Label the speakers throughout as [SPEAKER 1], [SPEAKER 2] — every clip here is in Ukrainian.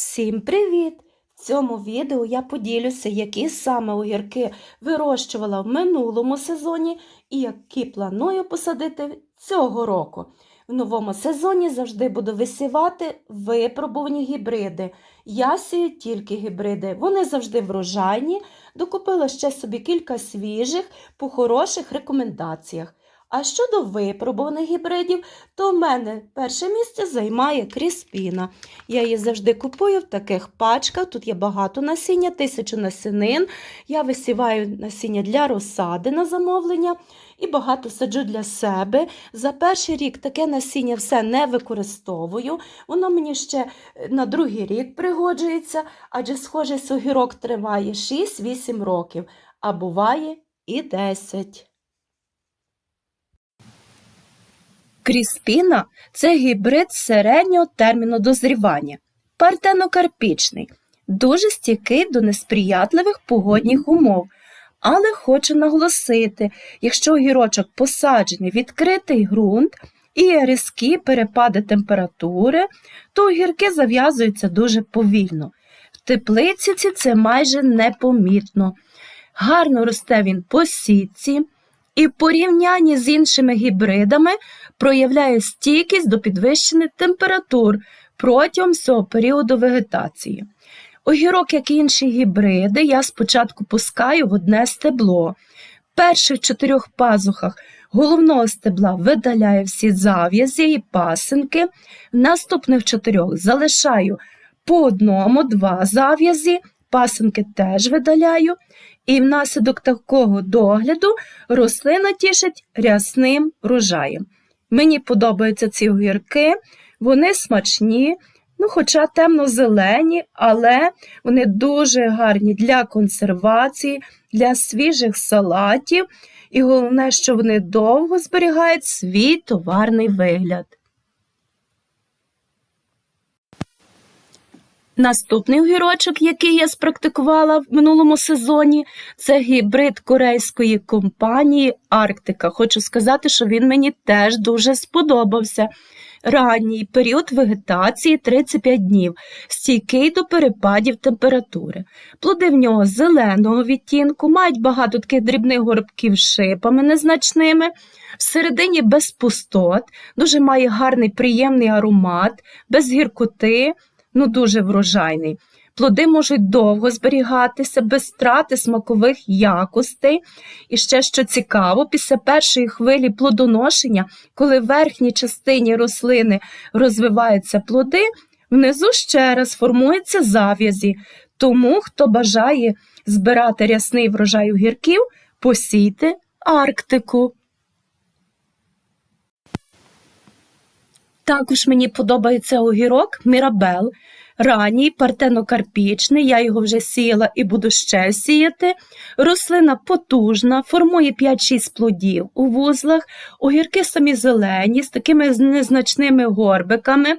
[SPEAKER 1] Всім привіт! В цьому відео я поділюся, які саме огірки вирощувала в минулому сезоні і які планую посадити цього року. В новому сезоні завжди буду висівати випробувані гібриди. Я сію тільки гібриди, вони завжди врожайні. Докупила ще собі кілька свіжих по хороших рекомендаціях. А щодо випробуваних гібридів, то в мене перше місце займає кріспіна. Я її завжди купую в таких пачках. Тут є багато насіння, тисячу насінин. Я висіваю насіння для розсади на замовлення і багато саджу для себе. За перший рік таке насіння все не використовую. Воно мені ще е, на другий рік пригоджується, адже схожий огірок триває 6-8 років, а буває і 10. Кріспіна це гібрид середнього терміну дозрівання, партенокарпічний, дуже стійкий до несприятливих погодних умов. Але хочу наголосити, якщо огірочок посаджений відкритий ґрунт і різкі перепади температури, то огірки зав'язуються дуже повільно. В теплиці це майже непомітно. Гарно росте він по сітці і в порівнянні з іншими гібридами проявляє стійкість до підвищених температур протягом всього періоду вегетації. Огірок, як і інші гібриди, я спочатку пускаю в одне стебло. В перших чотирьох пазухах головного стебла видаляю всі зав'язі і пасинки, в наступних чотирьох залишаю по одному, два зав'язі, пасинки теж видаляю, і внаслідок такого догляду рослина тішить рясним рожаєм. Мені подобаються ці огірки, вони смачні, ну, хоча темно-зелені, але вони дуже гарні для консервації, для свіжих салатів, і головне, що вони довго зберігають свій товарний вигляд. Наступний огірочок, який я спрактикувала в минулому сезоні, це гібрид корейської компанії Арктика. Хочу сказати, що він мені теж дуже сподобався. Ранній період вегетації 35 днів, стійкий до перепадів температури. Плоди в нього зеленого відтінку, мають багато таких дрібних горбків шипами незначними. Всередині без пустот, дуже має гарний приємний аромат, без гіркоти ну дуже врожайний. Плоди можуть довго зберігатися без втрати смакових якостей. І ще що цікаво, після першої хвилі плодоношення, коли в верхній частині рослини розвиваються плоди, внизу ще раз формуються зав'язі. Тому, хто бажає збирати рясний врожай огірків, посійте Арктику. Також мені подобається огірок Мірабел. Ранній партенокарпічний, я його вже сіяла і буду ще сіяти. Рослина потужна, формує 5-6 плодів у вузлах, огірки самі зелені, з такими незначними горбиками.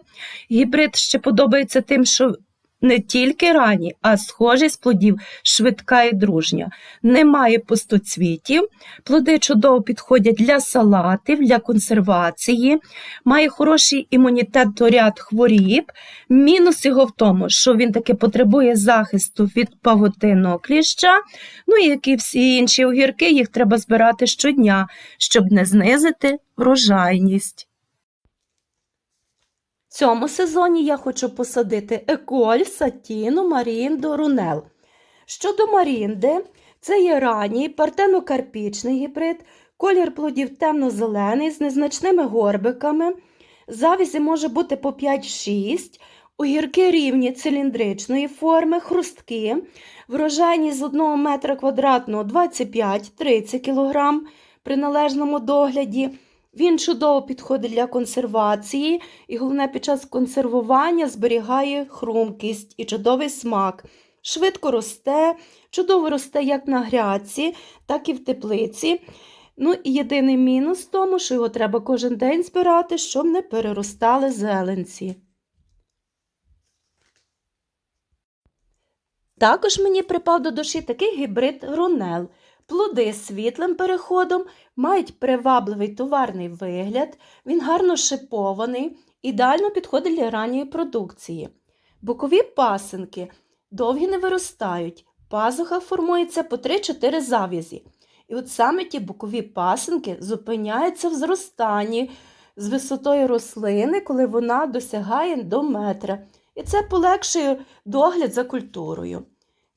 [SPEAKER 1] Гібрид ще подобається тим, що не тільки ранні, а схожість плодів швидка і дружня. Немає пустоцвітів, плоди чудово підходять для салатів, для консервації, має хороший імунітет до ряд хворіб. Мінус його в тому, що він таки потребує захисту від павутинного кліща. Ну і як і всі інші огірки, їх треба збирати щодня, щоб не знизити врожайність. Цьому сезоні я хочу посадити еколь, сатіну, марінду, рунел. Щодо марінди, це є ранній партенокарпічний гібрид, колір плодів темно-зелений з незначними горбиками. Завізі може бути по 5-6, огірки рівні циліндричної форми, хрустки, врожайність з 1 метра квадратного 25-30 кг при належному догляді. Він чудово підходить для консервації, і головне, під час консервування зберігає хрумкість і чудовий смак. Швидко росте, чудово росте як на грядці, так і в теплиці. Ну і єдиний мінус в тому, що його треба кожен день збирати, щоб не переростали зеленці. Також мені припав до душі такий гібрид рунел. Плоди з світлим переходом мають привабливий товарний вигляд, він гарно шипований, ідеально підходить для ранньої продукції. Бокові пасинки довгі не виростають, пазуха формується по 3-4 зав'язі. І от саме ті бокові пасинки зупиняються в зростанні з висотою рослини, коли вона досягає до метра. І це полегшує догляд за культурою.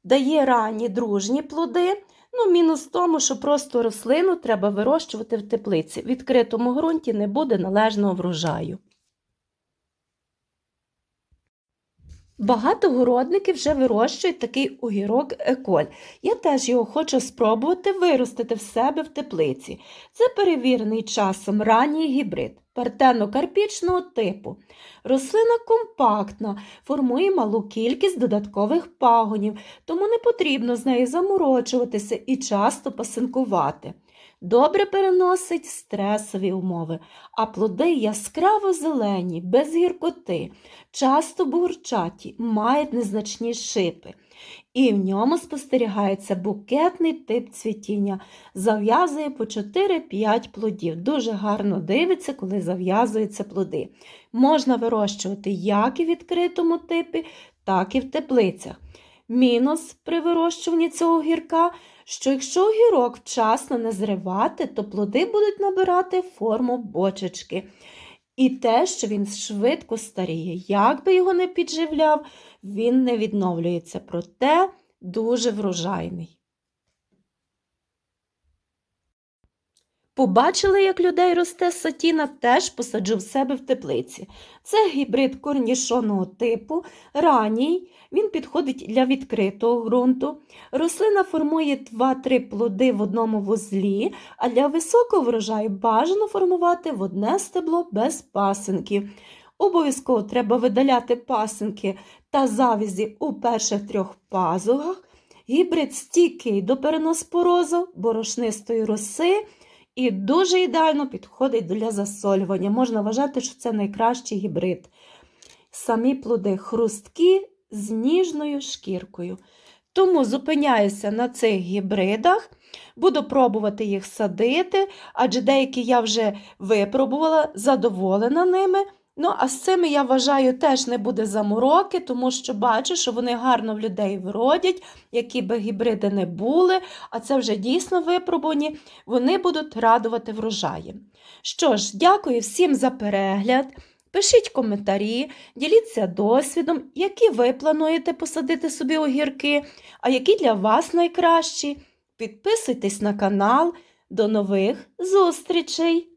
[SPEAKER 1] Дає ранні дружні плоди. Ну, мінус в тому, що просто рослину треба вирощувати в теплиці. В відкритому ґрунті не буде належного врожаю. Багато городників вже вирощують такий огірок еколь. Я теж його хочу спробувати виростити в себе в теплиці. Це перевірений часом ранній гібрид партено-карпічного типу. Рослина компактна, формує малу кількість додаткових пагонів, тому не потрібно з нею заморочуватися і часто пасинкувати. Добре переносить стресові умови, а плоди яскраво зелені, без гіркоти, часто бурчаті, мають незначні шипи. І в ньому спостерігається букетний тип цвітіння, зав'язує по 4-5 плодів. Дуже гарно дивиться, коли зав'язуються плоди. Можна вирощувати як і в відкритому типі, так і в теплицях. Мінус при вирощуванні цього гірка, що якщо огірок вчасно не зривати, то плоди будуть набирати форму бочечки. І те, що він швидко старіє, як би його не підживляв, він не відновлюється, проте дуже врожайний. Побачили, як людей росте сатіна, теж посаджу в себе в теплиці. Це гібрид корнішонного типу, ранній, він підходить для відкритого ґрунту. Рослина формує 2-3 плоди в одному вузлі, а для високого врожаю бажано формувати в одне стебло без пасинків. Обов'язково треба видаляти пасинки та завязі у перших трьох пазугах. Гібрид стійкий до переноспорозу, борошнистої роси і дуже ідеально підходить для засолювання. Можна вважати, що це найкращий гібрид. Самі плоди хрусткі з ніжною шкіркою. Тому зупиняюся на цих гібридах, буду пробувати їх садити, адже деякі я вже випробувала, задоволена ними. Ну, а з цими, я вважаю, теж не буде замороки, тому що бачу, що вони гарно в людей вродять, які би гібриди не були, а це вже дійсно випробувані, вони будуть радувати врожаєм. Що ж, дякую всім за перегляд. Пишіть коментарі, діліться досвідом, які ви плануєте посадити собі огірки, а які для вас найкращі. Підписуйтесь на канал. До нових зустрічей!